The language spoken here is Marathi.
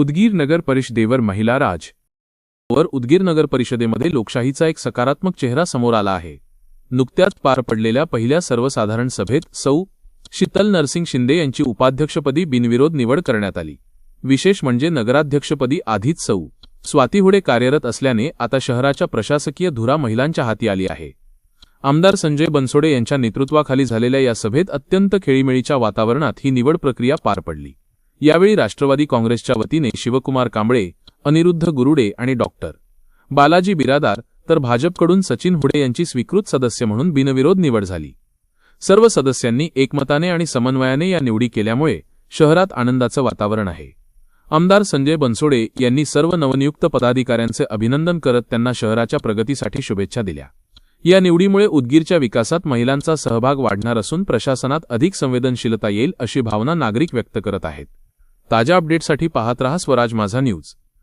उदगीर नगर परिषदेवर महिला राज. वर उदगीर नगर परिषदेमध्ये लोकशाहीचा एक सकारात्मक चेहरा समोर आला आहे. नुकत्याच पार पडलेल्या पहिल्या सर्वसाधारण सभेत सौ. शीतल नरसिंग शिंदे यांची उपाध्यक्षपदी बिनविरोध निवड करण्यात आली. विशेष म्हणजे नगराध्यक्षपदी आधीच सौ. स्वातीहुडे कार्यरत असल्याने आता शहराच्या प्रशासकीय धुरा महिलांच्या हाती आली आहे. आमदार संजय बनसोडे यांच्या नेतृत्वाखाली झालेल्या या सभेत अत्यंत खेळीमेळीच्या वातावरणात ही निवड प्रक्रिया पार पडली. यावेळी राष्ट्रवादी काँग्रेसच्या वतीने शिवकुमार कांबळे अनिरुद्ध गुरुडे आणि डॉक्टर बालाजी बिरादार तर भाजपकडून सचिन हुडे यांची स्वीकृत सदस्य म्हणून बिनविरोध निवड झाली. सर्व सदस्यांनी एकमताने आणि समन्वयाने या निवडी केल्यामुळे शहरात आनंदाचं वातावरण आहे. आमदार संजय बनसोडे यांनी सर्व नवनियुक्त पदाधिकाऱ्यांचे अभिनंदन करत त्यांना शहराच्या प्रगतीसाठी शुभेच्छा दिल्या. या निवडीमुळे उदगीरच्या विकासात महिलांचा सहभाग वाढणार असून प्रशासनात अधिक संवेदनशीलता येईल अशी भावना नागरिक व्यक्त करत आहेत. ताज्या अपडेटसाठी पाहत रहा स्वराज माझा न्यूज.